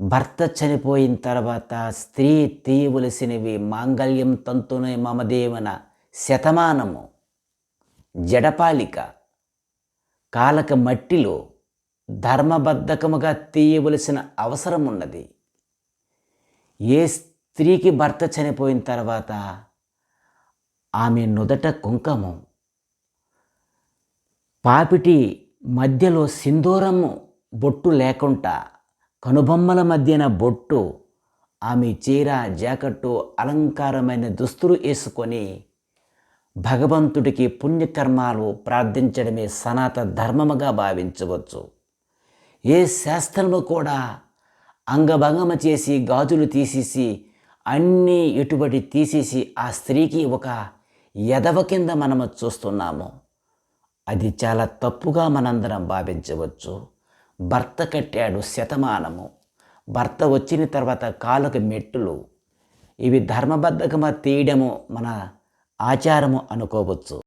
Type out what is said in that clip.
భర్త చనిపోయిన తర్వాత స్త్రీ తీయవలసినవి మాంగళ్యం తంతునే మమదేవన శతమానము. జడపాలిక. కాలక మట్టిలో ధర్మబద్ధకముగా తీయవలసిన అవసరం ఉన్నది ఏ స్త్రీకి భర్త చనిపోయిన తర్వాత ఆమె నుదట కుంకము. పాపిటి మధ్యలో సింధూరము బొట్టు లేకుండా కనుబొమ్మల మధ్యన బొట్టు ఆమె చీర జాకెట్టు అలంకారమైన దుస్తులు వేసుకొని భగవంతుడికి పుణ్యకర్మాలు ప్రార్థించడమే సనాత ధర్మముగా భావించవచ్చు. ఏ శాస్త్రము కూడా అంగభంగమ చేసి గాజులు తీసేసి అన్నీ ఎటుబడి తీసేసి ఆ స్త్రీకి ఒక ఎదవ కింద మనము చూస్తున్నాము. అది చాలా తప్పుగా మనందరం భావించవచ్చు. భర్త కట్టాడు శతమానము. భర్త వచ్చిన తర్వాత కాలుకి మెట్టులు. ఇవి ధర్మబద్ధకమ తీయడము మన ఆచారము అనుకోవచ్చు.